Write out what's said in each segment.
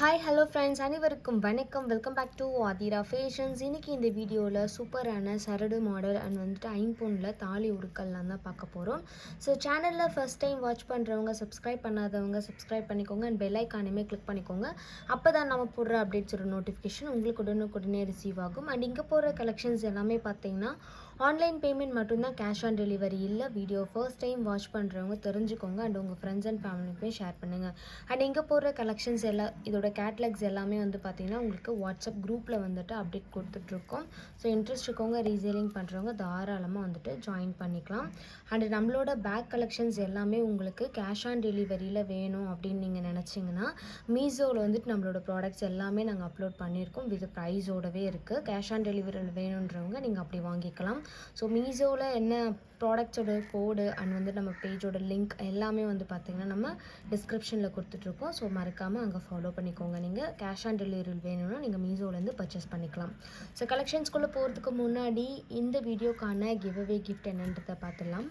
Hi hello friends அனைவருக்கும் வணக்கம். Welcome back to Aadhira fashions இன்றைக்கி இந்த வீடியோவில் சூப்பரான சரடு மாடல் அண்ட் வந்துட்டு ஐம்பொனில் தாலி உருக்கல்லாம் தான் பார்க்க போகிறோம் ஸோ சேனலில் ஃபஸ்ட் டைம் வாட்ச் பண்ணுறவங்க சப்ஸ்கிரைப் பண்ணாதவங்க சப்ஸ்கிரைப் பண்ணிக்கோங்க. அண்ட் பெல் ஐக்கானுமே கிளிக் பண்ணிக்கோங்க. அப்போ தான் நம்ம போடுற அப்டேட்ஸோட நோட்டிஃபிகேஷன் உங்களுக்கு உடனுக்குடனே ரிசீவ் ஆகும். அண்ட் இங்கே போகிற கலெக்ஷன்ஸ் எல்லாமே பார்த்தீங்கன்னா ஆன்லைன் பேமெண்ட் மட்டும்தான் கேஷ் ஆன் டெலிவரி இல்லை வீடியோ ஃபர்ஸ்ட் டைம் வாட்ச் பண்ணுறவங்க தெரிஞ்சுக்கோங்க அண்ட் உங்கள் ஃப்ரெண்ட்ஸ் அண்ட் ஃபேமிலிக்குமே ஷேர் பண்ணுங்கள் அண்ட் இங்கே போடுற கலெக்ஷன்ஸ் எல்லாம் இதோட கேட்லாக்ஸ் எல்லாமே வந்து பார்த்தீங்கன்னா உங்களுக்கு வாட்ஸ்அப் குரூப்பில் வந்துட்டு அப்டேட் கொடுத்துட்ருக்கோம். ஸோ இன்ட்ரெஸ்ட் இருக்கவங்க ரீசேலிங் பண்ணுறவங்க தாராளமாக வந்துட்டு ஜாயின் பண்ணிக்கலாம். அண்ட் நம்மளோட பேக் கலெக்ஷன்ஸ் எல்லாமே உங்களுக்கு கேஷ் ஆன் டெலிவரியில் வேணும் அப்படின்னு நீங்கள் நினச்சிங்கன்னா மீஷோவில் வந்துட்டு நம்மளோட ப்ராடக்ட்ஸ் எல்லாமே நாங்கள் அப்லோட் பண்ணியிருக்கோம். வித் ப்ரைஸோடவே இருக்குது கேஷ் ஆன் டெலிவரியில் வேணுன்றவங்க நீங்கள் அப்படி வாங்கிக்கலாம். ஸோ மீஷோவில் என்ன ப்ராடக்ட்ஸோட கோடு அண்ட் வந்து நம்ம பேஜோட லிங்க் எல்லாமே வந்து பார்த்திங்கன்னா நம்ம டிஸ்கிரிப்ஷனில் கொடுத்துட்ருக்கோம். ஸோ மறக்காமல் அங்கே ஃபாலோ பண்ணிக்கோங்க. நீங்கள் கேஷ் ஆன் டெலிவரி வேணும்னா நீங்கள் மீஷோலேருந்து பர்ச்சேஸ் பண்ணிக்கலாம். ஸோ கலெக்ஷன்ஸ்குள்ளே போகிறதுக்கு முன்னாடி இந்த வீடியோக்கான கிவ் அவே கிஃப்ட் என்னன்றதை பார்த்துடலாம்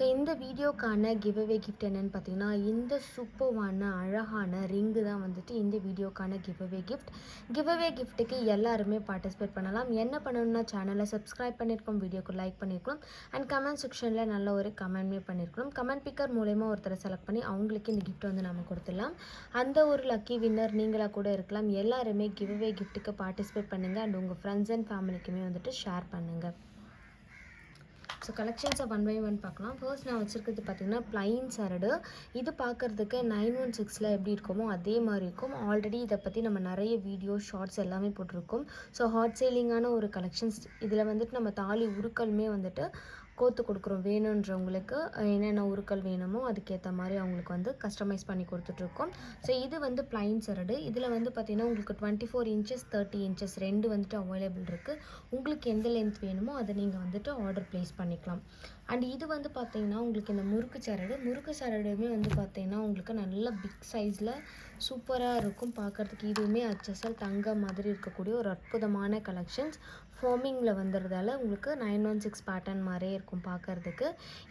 ஸோ இந்த வீடியோக்கான கிவ்அவே கிஃப்ட் என்னென்னு பார்த்தீங்கன்னா இந்த சூப்பர்வான அழகான ரிங்கு தான் வந்துட்டு இந்த வீடியோக்கான கிவ்அவே கிஃப்ட் கிவ்அவே கிஃப்ட்டுக்கு எல்லாருமே பார்ட்டிசிபேட் பண்ணலாம். என்ன பண்ணணும்னா சேனலை சப்ஸ்கிரைப் பண்ணியிருக்கோம் வீடியோக்கு லைக் பண்ணியிருக்கணும் அண்ட் கமெண்ட் செக்ஷனில் நல்ல ஒரு கமெண்ட்மே பண்ணியிருக்கணும் கமெண்ட் பிக்கர் மூலயமா ஒருத்தரை செலக்ட் பண்ணி அவங்களுக்கு இந்த கிஃப்ட் வந்து நம்ம கொடுத்துடலாம். அந்த ஒரு லக்கி வின்னர் நீங்களாக கூட இருக்கலாம். எல்லாருமே கிவ்அவே கிஃப்ட்டுக்கு பார்ட்டிசிபேட் பண்ணுங்கள் அண்ட் உங்கள் ஃப்ரெண்ட்ஸ் அண்ட் ஃபேமிலிக்குமே வந்துட்டு ஷேர் பண்ணுங்கள் ஸோ கலெக்ஷன்ஸை ஒன் பை ஒன் பார்க்கலாம். ஃபர்ஸ்ட் நான் வச்சுருக்கிறது பார்த்தீங்கன்னா ப்ளைன் சரடு இது பார்க்குறதுக்கு நைன் ஒன் சிக்ஸில் எப்படி இருக்குமோ அதே மாதிரி இருக்கும். ஆல்ரெடி இதை பற்றி நம்ம நிறைய வீடியோ ஷார்ட்ஸ் எல்லாமே போட்டிருக்கோம். ஸோ ஹாட் சேலிங்கான ஒரு கலெக்ஷன்ஸ் இதில் வந்துட்டு நம்ம தாலி உருக்கலுமே வந்துட்டு கோத்து கொடுக்குறோம் வேணுன்றவங்களுக்கு என்னென்ன உருக்கள் வேணுமோ அதுக்கேற்ற மாதிரி அவங்களுக்கு வந்து கஸ்டமைஸ் பண்ணி கொடுத்துட்ருக்கோம். ஸோ இது வந்து ப்ளைன் சரடு இதில் வந்து பார்த்திங்கன்னா உங்களுக்கு twenty four inches thirty inches ரெண்டு வந்துட்டு அவைலபிள் இருக்குது உங்களுக்கு எந்த லென்த் வேணுமோ அதை நீங்கள் வந்துட்டு ஆர்டர் ப்ளேஸ் பண்ணிக்கலாம். அண்ட் இது வந்து பார்த்திங்கன்னா உங்களுக்கு இந்த முறுக்கு சரடு முறுக்கு சரடுமே வந்து பார்த்திங்கன்னா உங்களுக்கு நல்ல பிக் சைஸில் சூப்பராக இருக்கும். பார்க்குறதுக்கு இதுவுமே அச்சசல் தங்க மாதிரி இருக்கக்கூடிய ஒரு அற்புதமான கலெக்ஷன்ஸ் ஃபார்மிங்கில் வந்துடுறதால உங்களுக்கு நைன் ஒன் சிக்ஸ் பேட்டர்ன் மாதிரியே இருக்கும் பார்க்குறதுக்கு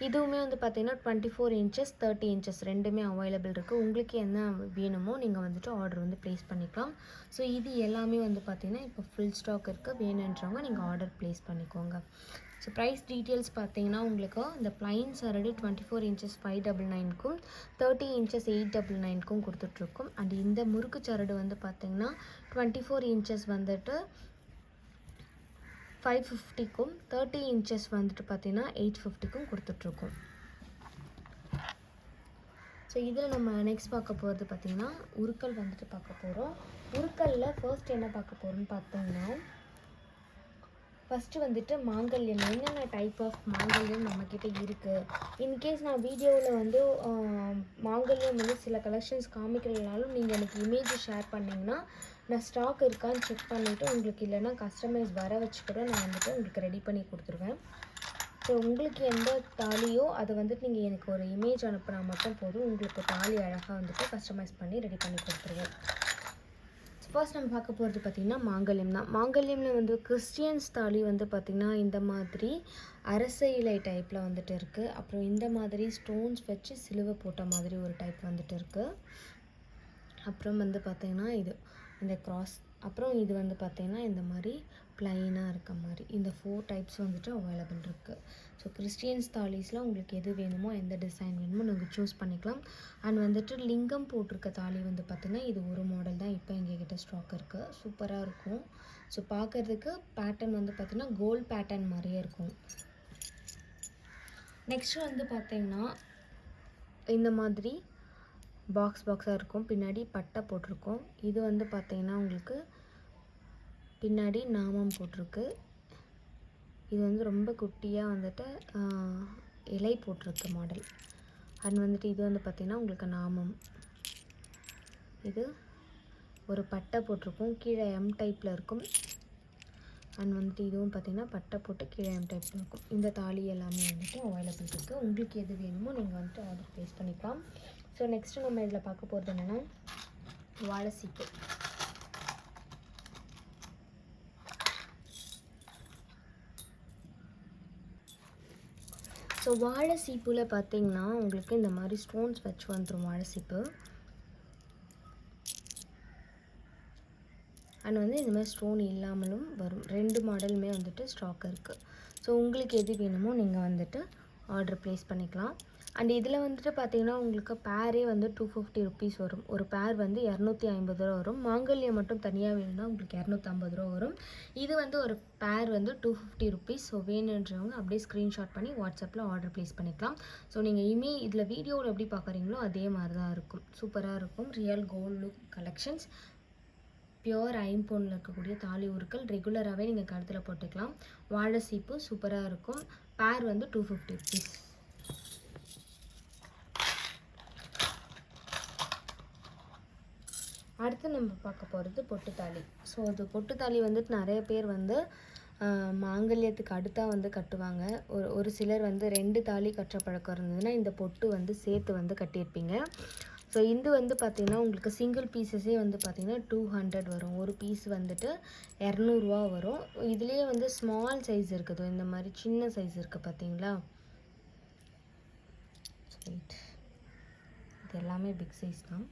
இதுவுமே வந்து பார்த்தீங்கன்னா twenty four inches thirty inches ரெண்டுமே அவைலபிள் இருக்குது உங்களுக்கு என்ன வேணுமோ நீங்கள் வந்துட்டு ஆர்டர் வந்து ப்ளேஸ் பண்ணிக்கலாம். ஸோ இது எல்லாமே வந்து பார்த்திங்கன்னா இப்போ ஃபுல் ஸ்டாக் இருக்குது வேணுன்றவங்க நீங்கள் ஆர்டர் ப்ளேஸ் பண்ணிக்கோங்க. ஸோ ப்ரைஸ் டீட்டெயில்ஸ் பார்த்தீங்கன்னா உங்களுக்கு இந்த ப்ளைன் சரடு twenty four inches five double நைனுக்கும் thirty inches eight double நைனுக்கும் கொடுத்துட்ருக்கோம் அண்ட் இந்த முறுக்கு சரடு வந்து பார்த்திங்கன்னா டுவெண்ட்டி ஃபோர் இன்ச்சஸ் வந்துட்டு ஃபைவ் ஃபிஃப்டிக்கும் தேர்ட்டி இன்ச்சஸ் வந்துட்டு பார்த்தீங்கன்னா எயிட் ஃபிஃப்டிக்கும் கொடுத்துட்ருக்கோம். ஸோ இதில் நம்ம நெக்ஸ்ட் பார்க்க போகிறது பார்த்திங்கன்னா உருக்கல் வந்துட்டு பார்க்க போகிறோம் உருக்கலில் ஃபர்ஸ்ட் என்ன பார்க்க போகிறோம்னு பார்த்தோம்னா ஃபஸ்ட்டு வந்துட்டு மாங்கல்யம் என்னென்ன டைப் ஆஃப் மாங்கல்யம் நம்மக்கிட்ட இருக்குது இன்கேஸ் நான் வீடியோவில் வந்து மாங்கல்யம் வந்து சில கலெக்ஷன்ஸ் காமிக்கலனாலும் நீங்கள் எனக்கு இமேஜ் ஷேர் பண்ணிங்கன்னா நான் ஸ்டாக் இருக்கான்னு செக் பண்ணிவிட்டு உங்களுக்கு இல்லைன்னா கஸ்டமைஸ் வர வச்சு கூட நான் வந்துட்டு உங்களுக்கு ரெடி பண்ணி கொடுத்துருவேன். ஸோ உங்களுக்கு எந்த தாலியோ அதை வந்துட்டு நீங்கள் எனக்கு ஒரு இமேஜ் அனுப்புனா மட்டும் போதும். உங்களுக்கு தாலி அழகாக வந்துட்டு கஸ்டமைஸ் பண்ணி ரெடி பண்ணி கொடுத்துருவேன். ஃபர்ஸ்ட் நம்ம பார்க்க போகிறது பார்த்திங்கன்னா மாங்கல்யம் தான். மாங்கல்யமில் வந்து கிறிஸ்டியன்ஸ் தாலி வந்து பார்த்திங்கன்னா இந்த மாதிரி அரச இலை டைப்பில் வந்துட்டு இருக்குது அப்புறம் இந்த மாதிரி ஸ்டோன்ஸ் வச்சு சிலுவை போட்ட மாதிரி ஒரு டைப் வந்துட்டு இருக்குது அப்புறம் வந்து பார்த்திங்கன்னா இது இந்த க்ராஸ் அப்புறம் இது வந்து பார்த்திங்கன்னா இந்த மாதிரி ப்ளைனாக இருக்க மாதிரி. இந்த ஃபோர் டைப்ஸ் வந்துட்டு அவைலபிள் இருக்குது ஸோ கிறிஸ்டியன்ஸ் தாலிஸில் உங்களுக்கு எது வேணுமோ எந்த டிசைன் வேணுமோ நீங்கள் சூஸ் பண்ணிக்கலாம். அண்ட் வந்துட்டு லிங்கம் போட்டிருக்க தாலி வந்து பார்த்திங்கன்னா இது ஒரு மாடல் தான் இப்போ எங்ககிட்ட ஸ்டாக் இருக்குது சூப்பராக இருக்கும். ஸோ பார்க்குறதுக்கு பேட்டர்ன் வந்து பார்த்திங்கன்னா கோல்ட் பேட்டர்ன் மாதிரியே இருக்கும். நெக்ஸ்ட்டு வந்து பார்த்திங்கன்னா இந்த மாதிரி பாக்ஸ் பாக்ஸாக இருக்கும். பின்னாடி பட்டை போட்டிருக்கோம். இது வந்து பார்த்திங்கன்னா உங்களுக்கு பின்னாடி நாமம் போட்டிருக்கு. இது வந்து ரொம்ப குட்டியாக வந்துட்டு இலை போட்டிருக்கு மாடல் அண்ட் வந்துட்டு இது வந்து பார்த்திங்கன்னா உங்களுக்கு நாமம். இது ஒரு பட்டை போட்டிருக்கும். கீழே எம் டைப்பில் இருக்கும். அண்ட் வந்துட்டு இதுவும் பார்த்திங்கன்னா பட்டை போட்டு கீழே எம் டைப்பில் இருக்கும். இந்த தாலி எல்லாமே வந்துட்டு அவைலபிள் இருக்குது உங்களுக்கு எது வேணுமோ நீங்கள் வந்துட்டு ஆர்டர் ப்ளேஸ் பண்ணிக்கலாம். ஸோ நெக்ஸ்ட்டு நம்ம இதில் பார்க்க போகிறது என்னென்னா வாழைச்சீப்பு. ஸோ வாழை சீப்பில் பார்த்தீங்கன்னா உங்களுக்கு இந்த மாதிரி ஸ்டோன்ஸ் வச்சு வந்துடும் வாழை சீப்பு அண்ட் வந்து இந்த மாதிரி ஸ்டோன் இல்லாமலும் வரும். ரெண்டு மாடலுமே வந்துட்டு ஸ்டாக் இருக்குது ஸோ உங்களுக்கு எது வேணுமோ நீங்கள் வந்துட்டு ஆர்டர் ப்ளேஸ் பண்ணிக்கலாம். அண்ட் இதில் வந்துட்டு பார்த்தீங்கன்னா உங்களுக்கு பேரே வந்து டூ ஃபிஃப்டி ருபீஸ் வரும். ஒரு பேர் வந்து இரநூத்தி ஐம்பது ரூபா வரும். மாங்கல்யம் மட்டும் தனியாக வேணும்னா உங்களுக்கு இரநூத்தம்பது ரூபா வரும். இது வந்து ஒரு பேர் வந்து டூ ஃபிஃப்டி ருபீஸ் ஸோ வேணுன்றவங்க அப்படியே ஸ்க்ரீன்ஷாட் பண்ணி வாட்ஸ்அப்பில் ஆர்டர் ப்ளேஸ் பண்ணிக்கலாம். ஸோ நீங்கள் இமே இதில் வீடியோவில் எப்படி பார்க்குறீங்களோ அதே மாதிரி தான் இருக்கும் சூப்பராக இருக்கும். Real gold look collections pure ஐம்பொன்னில் இருக்கக்கூடிய தாலி உருக்கள் ரெகுலராகவே நீங்கள் கழுத்தில் போட்டுக்கலாம். வாழை சீப்பு சூப்பராக இருக்கும். பேர் வந்து டூ ஃபிஃப்டி ருபீஸ் அடுத்து நம்ம பார்க்க போகிறது பொட்டுத்தாலி ஸோ அது பொட்டுத்தாலி வந்துட்டு நிறைய பேர் வந்து மாங்கல்யத்துக்கு அடுத்தாக வந்து கட்டுவாங்க. ஒரு ஒரு சிலர் வந்து ரெண்டு தாலி கட்டுற பழக்கம் இருந்ததுன்னா இந்த பொட்டு வந்து சேர்த்து வந்து கட்டியிருப்பீங்க. ஸோ இது வந்து பார்த்திங்கன்னா உங்களுக்கு சிங்கிள் பீசஸே வந்து பார்த்திங்கன்னா டூ ஹண்ட்ரட் வரும். ஒரு பீஸ் வந்துட்டு இரநூறுவா வரும். இதுலேயே வந்து ஸ்மால் சைஸ் இருக்குது. இந்த மாதிரி சின்ன சைஸ் இருக்குது பார்த்தீங்களா? இது எல்லாமே பிக் சைஸ் தான்.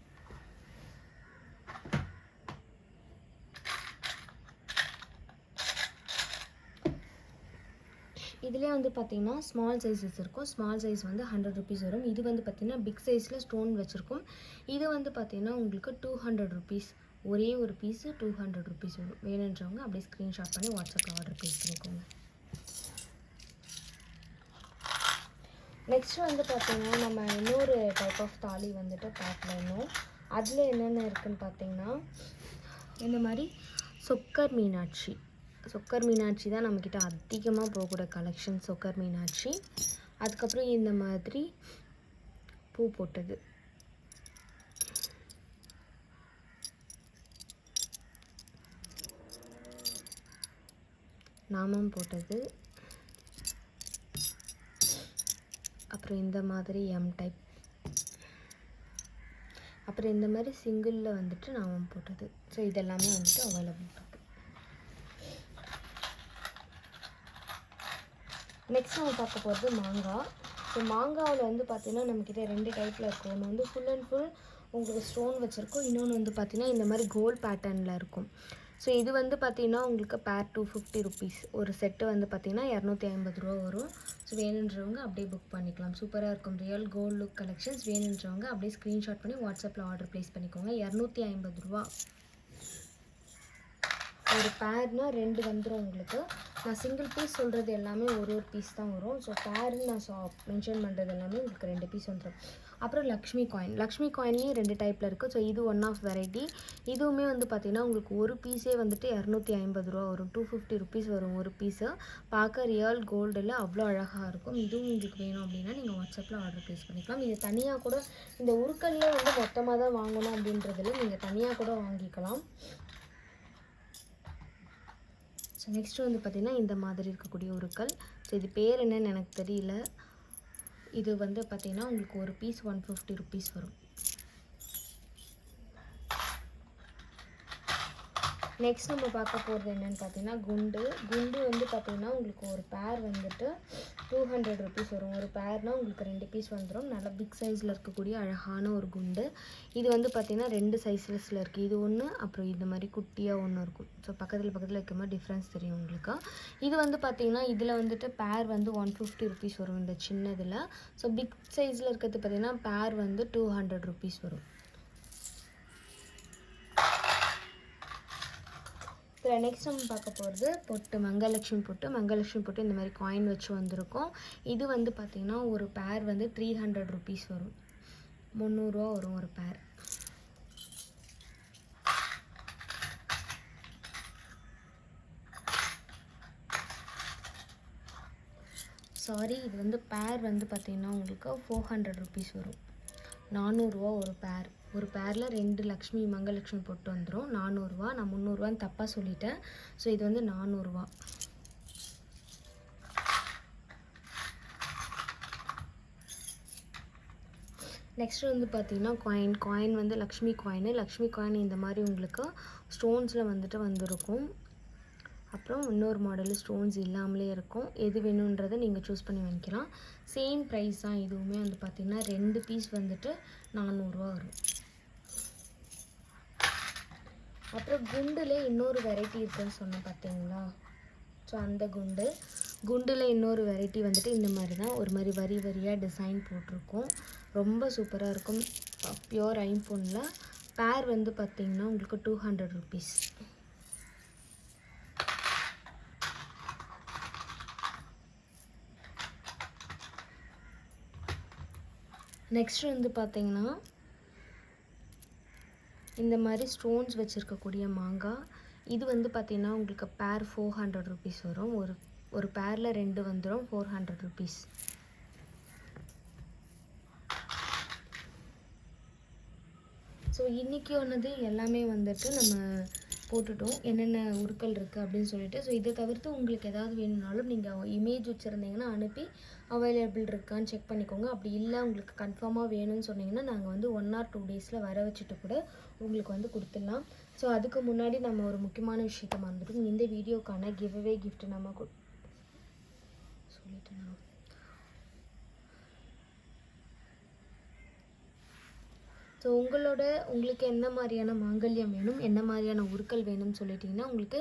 இதுலேயே வந்து பார்த்திங்கன்னா ஸ்மால் சைஸஸ் இருக்கும். ஸ்மால் சைஸ் வந்து ஹண்ட்ரட் ருபீஸ் வரும். இது வந்து பார்த்திங்கன்னா பிக் சைஸில் ஸ்டோன் வச்சுருக்கும். இது வந்து பார்த்திங்கன்னா உங்களுக்கு டூ ஹண்ட்ரட் ருபீஸ் ஒரே ஒரு பீஸு டூ ஹண்ட்ரட் ருபீஸ் வரும். வேணுன்றவங்க அப்படியே ஸ்க்ரீன்ஷாட் பண்ணி வாட்ஸ்அப்பில் ஆர்டர் ப்ளேஸ் பண்ணிக்கோங்க. நெக்ஸ்ட் வந்து பார்த்திங்கன்னா நம்ம இன்னொரு டைப் ஆஃப் தாலி வந்துட்டு பார்க்கணும் அதில் என்னென்ன இருக்குதுன்னு பார்த்தீங்கன்னா இந்த மாதிரி சொக்கர் மீனாட்சி. சொக்கர் மீனாட்சி தான் நம்மக்கிட்ட அதிகமாக போகக்கூடிய கலெக்ஷன் சொக்கர் மீனாட்சி. அதுக்கப்புறம் இந்த மாதிரி பூ போட்டது. நாமம் போட்டது. அப்புறம் இந்த மாதிரி எம் டைப் அப்புறம் இந்த மாதிரி சிங்கிளில் வந்துட்டு நாமம் போட்டது. ஸோ இதெல்லாமே வந்துட்டு அவைலபிள் நெக்ஸ்ட் நம்ம பார்க்க போகிறது மாங்காய் ஸோ மாங்காவில் வந்து பார்த்திங்கன்னா நம்மக்கிட்ட ரெண்டு டைப்பில் இருக்கும். ஒன்று வந்து ஃபுல் அண்ட் ஃபுல் உங்களுக்கு ஸ்டோன் வச்சுருக்கோம். இன்னொன்று வந்து பார்த்திங்கன்னா இந்த மாதிரி கோல்ட் பேட்டர்னில் இருக்கும். ஸோ இது வந்து பார்த்தீங்கன்னா உங்களுக்கு பேர் டூ ஃபிஃப்டி ருபீஸ் ஒரு செட்டு வந்து பார்த்திங்கன்னா இரநூத்தி ஐம்பது ரூபா வரும். ஸோ வேணுன்றவங்க அப்படியே புக் பண்ணிக்கலாம். சூப்பராக இருக்கும். ரியல் கோல்டு லுக் கலெக்ஷன்ஸ் வேணுன்றவங்க அப்படியே ஸ்க்ரீன்ஷாட் பண்ணி வாட்ஸ்அப்பில் ஆர்டர் ப்ளேஸ் பண்ணிக்கோங்க. இரநூத்தி ஐம்பது ரூபா. ஒரு பேர்னால் ரெண்டு வந்துடும் உங்களுக்கு. நான் சிங்கிள் பீஸ் சொல்கிறது எல்லாமே ஒரு ஒரு பீஸ் தான் வரும். ஸோ பேர்னு நான் சா மென்ஷன் பண்ணுறது எல்லாமே உங்களுக்கு ரெண்டு பீஸ் வந்துடும் அப்புறம் லக்ஷ்மி காயின் லக்ஷ்மி காயின்லேயும் ரெண்டு டைப்பில் இருக்குது ஸோ இது ஒன் ஆஃப் வெரைட்டி இதுவுமே வந்து பார்த்திங்கன்னா உங்களுக்கு ஒரு பீஸே வந்துட்டு இரநூத்தி ஐம்பது ரூபா வரும். டூ ஃபிஃப்டி ருபீஸ் வரும் ஒரு பீஸு பார்க்க ரியல் கோல்டில் அவ்வளோ அழகாக இருக்கும். இதுவும் உங்களுக்கு வேணும் அப்படின்னா நீங்கள் வாட்ஸ்அப்பில் ஆர்டர் ப்ளேஸ் பண்ணிக்கலாம். இது தனியாக கூட இந்த உருக்கல்லே வந்து மொத்தமாக தான் வாங்கணும் அப்படின்றதுல நீங்கள் தனியாக கூட வாங்கிக்கலாம். ஸோ நெக்ஸ்ட் வந்து பார்த்திங்கன்னா இந்த மாதிரி இருக்கக்கூடிய உருக்கள். ஸோ இது பேர் என்னன்னு எனக்கு தெரியல. இது வந்து பார்த்திங்கன்னா உங்களுக்கு ஒரு பீஸ் ஒன் ஃபிஃப்டி ருபீஸ் வரும். நெக்ஸ்ட் நம்ம பார்க்க போகிறது என்னென்னு பார்த்தீங்கன்னா குண்டு. குண்டு வந்து பார்த்தீங்கன்னா உங்களுக்கு ஒரு பேர் வந்துட்டு டூ ஹண்ட்ரட் ருபீஸ் வரும். ஒரு பேர்னால் உங்களுக்கு ரெண்டு பீஸ் வந்துடும் நல்லா பிக் சைஸில் இருக்கக்கூடிய அழகான ஒரு குண்டு. இது வந்து பார்த்தீங்கன்னா ரெண்டு சைஸஸில் இருக்குது இது ஒன்று அப்புறம் இந்த மாதிரி குட்டியாக ஒன்று இருக்கும். ஸோ பக்கத்தில் பக்கத்தில் வைக்கும் போது டிஃப்ரென்ஸ் தெரியும் உங்களுக்கு. இது வந்து பார்த்தீங்கன்னா இதில் வந்துட்டு பேர் வந்து ஒன் ஃபிஃப்டி ருபீஸ் வரும் இந்த சின்னதில். ஸோ பிக் சைஸில் இருக்கிறது பார்த்தீங்கன்னா பேர் வந்து டூ ஹண்ட்ரட் ருபீஸ் வரும். இதில் நெக்ஸ்ட் நம்ம பார்க்க போகிறது பொட்டு மங்கலட்சுமி பொட்டு. மங்கலட்சுமி பொட்டு இந்த மாதிரி காயின் வச்சு வந்திருக்கும். இது வந்து பார்த்திங்கன்னா ஒரு பேர் வந்து த்ரீ ஹண்ட்ரட் ருபீஸ் வரும். முந்நூறுரூவா வரும் ஒரு பேர் சாரி இது வந்து பேர் வந்து பார்த்திங்கன்னா உங்களுக்கு ஃபோர் ஹண்ட்ரட் ருபீஸ் வரும். நானூறுரூவா ஒரு பேர் ஒரு பேரில் ரெண்டு லக்ஷ்மி மங்கலக்ஷ்மி போட்டு வந்துடும் நானூறுரூவா நான் முந்நூறுரூவான்னு தப்பாக சொல்லிட்டேன். ஸோ இது வந்து நானூறுரூவா நெக்ஸ்ட் வந்து பார்த்தீங்கன்னா காயின் காயின் வந்து லக்ஷ்மி காயின் லக்ஷ்மி காயின் இந்த மாதிரி உங்களுக்கு ஸ்டோன்ஸில் வந்துட்டு வந்திருக்கும். அப்புறம் இன்னொரு மாடல் ஸ்டோன்ஸ் இல்லாமலே இருக்கும். எது வேணுன்றதை நீங்கள் சூஸ் பண்ணி வாங்கிக்கலாம். சேம் ப்ரைஸ் தான் இதுவுமே வந்து பார்த்திங்கன்னா ரெண்டு பீஸ் வந்துட்டு நானூறுரூவா வரும். அப்புறம் குண்டில் இன்னொரு வெரைட்டி இருக்குன்னு சொன்னேன் பார்த்தீங்களா ஸோ அந்த குண்டு. குண்டில் இன்னொரு வெரைட்டி வந்துட்டு இந்த மாதிரி தான் ஒரு மாதிரி வரி வரியாக டிசைன் போட்டிருக்கும். ரொம்ப சூப்பராக இருக்கும். ப்யூர் ஐஃபோனில் பேர் வந்து பார்த்தீங்கன்னா உங்களுக்கு டூ ஹண்ட்ரட் ருபீஸ் நெக்ஸ்ட் வந்து பார்த்தீங்கன்னா இந்த மாதிரி ஸ்டோன்ஸ் வச்சுருக்கக்கூடிய மாங்காய் இது வந்து பார்த்தீங்கன்னா உங்களுக்கு பேர் ஃபோர் ஹண்ட்ரட் ருபீஸ் வரும். ஒரு ஒரு பேரில் ரெண்டு வந்துடும் ஃபோர் ஹண்ட்ரட் ருபீஸ் ஸோ இன்றைக்கி ஒன்றது எல்லாமே வந்துட்டு நம்ம போட்டுட்டோம். என்னென்ன உருக்கள் இருக்குது அப்படின்னு சொல்லிட்டு. ஸோ இதை தவிர்த்து உங்களுக்கு ஏதாவது வேணும்னாலும் நீங்கள் இமேஜ் வச்சுருந்தீங்கன்னா அனுப்பி அவைலபிள் இருக்கான்னு செக் பண்ணிக்கோங்க. அப்படி இல்லை உங்களுக்கு கன்ஃபார்மாக வேணும்னு சொன்னீங்கன்னா நாங்கள் வந்து ஒன் ஆர் டூ டேஸில் வர வச்சுட்டு கூட உங்களுக்கு வந்து கொடுத்துடலாம். ஸோ அதுக்கு முன்னாடி நம்ம ஒரு முக்கியமான விஷயத்த மறந்துட்டோம். இந்த வீடியோக்கான கிவ்அவே கிஃப்ட் நம்ம கு- ஸோ உங்களோட உங்களுக்கு என்ன மாதிரியான மாங்கல்யம் வேணும்? என்ன மாதிரியான உருக்கள் வேணும்னு சொல்லிட்டிங்கன்னா உங்களுக்கு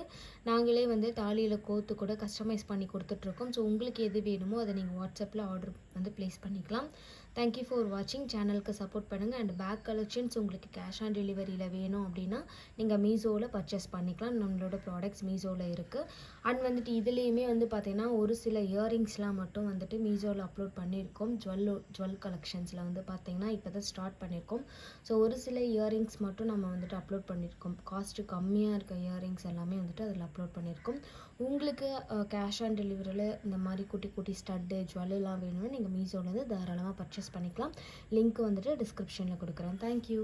நாங்களே வந்து தாலியில் கோர்த்து கூட கஸ்டமைஸ் பண்ணி கொடுத்துட்ருக்கோம் ஸோ உங்களுக்கு எது வேணுமோ அதை நீங்கள் வாட்ஸ்அப்பில் ஆர்டர் வந்து ப்ளேஸ் பண்ணிக்கலாம். தேங்க்யூ ஃபார் வாட்சிங் சேனலுக்கு சப்போர்ட் பண்ணுங்கள் அண்ட் பேக் கலெக்ஷன்ஸ் உங்களுக்கு கேஷ் ஆன் டெலிவரியில் வேணும் அப்படின்னா நீங்கள் மீஷோவில் பர்ச்சேஸ் பண்ணிக்கலாம். நம்மளோட ப்ராடக்ட்ஸ் மீஷோவில் இருக்குது அண்ட் வந்துட்டு இதுலேயுமே வந்து பார்த்தீங்கன்னா ஒரு சில இயரிங்ஸ்லாம் மட்டும் வந்துட்டு மீஷோவில் அப்லோட் பண்ணியிருக்கோம் ஜுவல் ஜுவல் கலெக்ஷன்ஸில் வந்து பார்த்தீங்கன்னா இப்போ தான் ஸ்டார்ட் பண்ணியிருக்கோம் ஸோ ஒரு சில இயரிங்ஸ் மட்டும் நம்ம வந்துட்டு அப்லோட் பண்ணியிருக்கோம் காஸ்ட்டு கம்மியாக இருக்க இயரிங்ஸ் எல்லாமே வந்துட்டு அதில் அப்லோட் பண்ணியிருக்கோம் உங்களுக்கு கேஷ் ஆன் டெலிவரியில் இந்த மாதிரி குட்டி குட்டி ஸ்டட்டு ஜுவல்லாம் வேணும்னா நீங்கள் மீஷோலேருந்து தாராளமாக பர்ச்சேஸ் பண்ணிக்கலாம். லிங்க் வந்துட்டு டிஸ்கிரிப்ஷனில் கொடுக்குறேன். தேங்க்யூ